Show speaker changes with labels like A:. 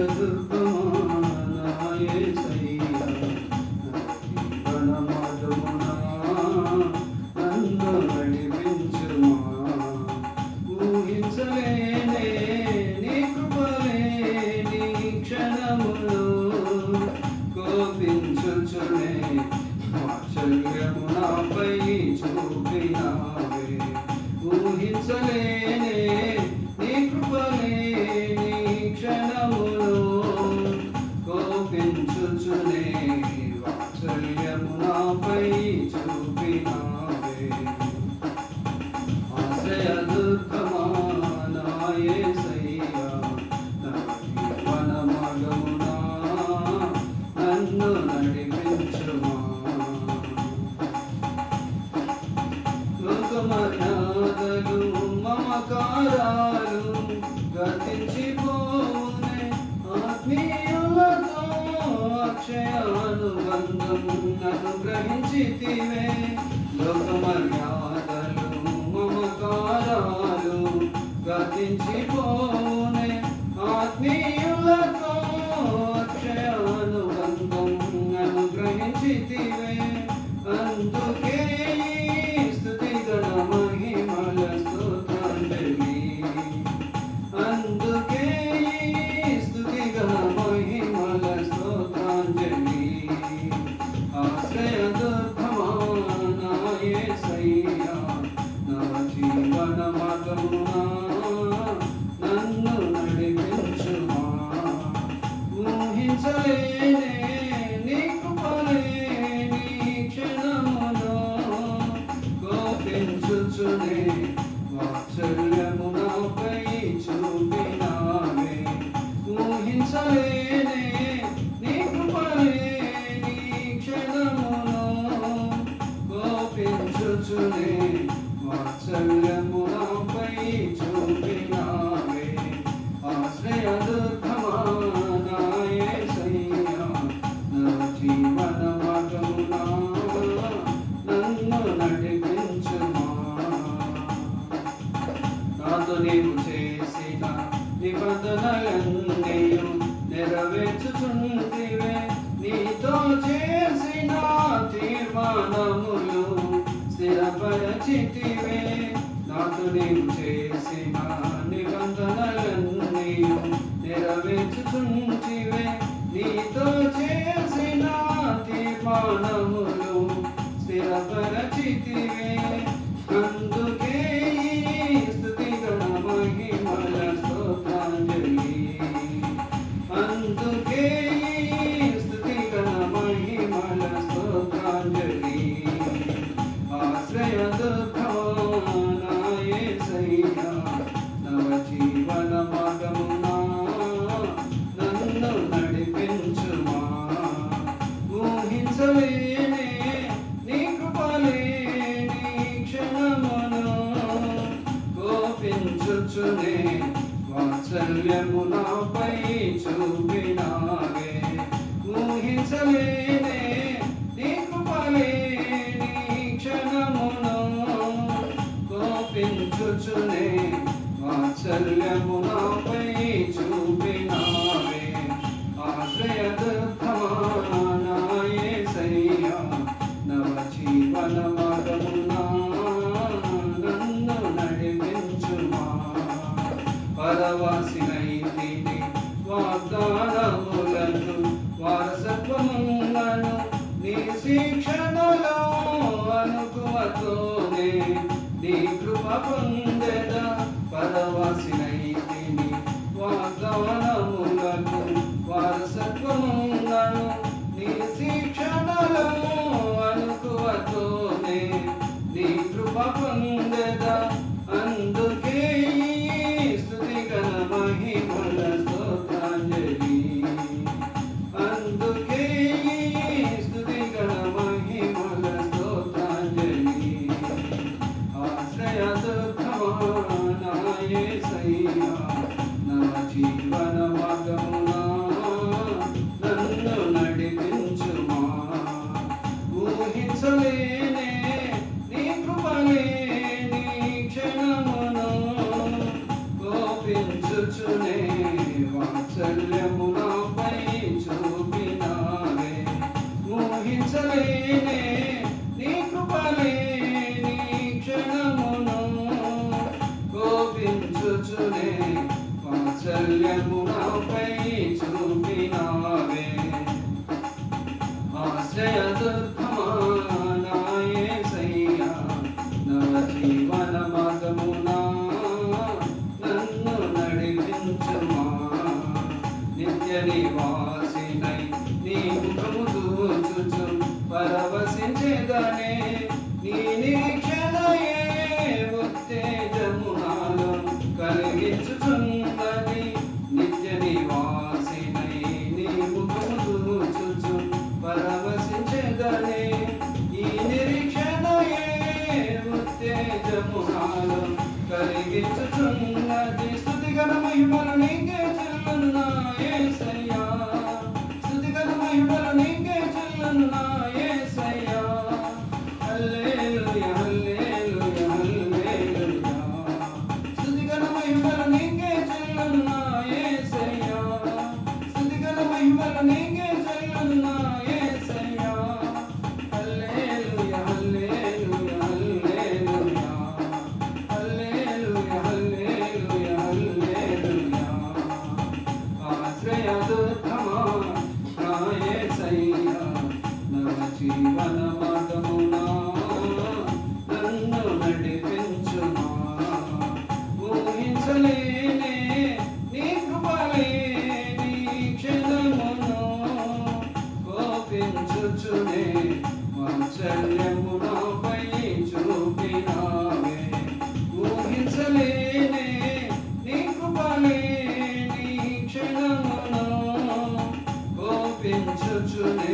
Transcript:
A: yazıldı ఆకారాలు గతించిపోనే ఆత్మీయులతో అక్షయానుబంధం అనుగ్రహించితివే లోక మర్యాదలు మమకారాలు గతించిపోనే ఆత్మీయులతో అక్షయానుబంధం అనుగ్రహించితివే అందుకే ಸಿಟಿವೆ ನಾತು ನಿಂತೆ కనికరము నాపై చూపినావే ఊహించలేనే నీ కృపలేని క్షణమును కోపించుచునే వాచలు పరవాసిన వాగ్దానములను వారసత్వములను నీ శిక్షణలో అనుకువతోనే నీ పరవశించేదనే నీ కోపించుచునే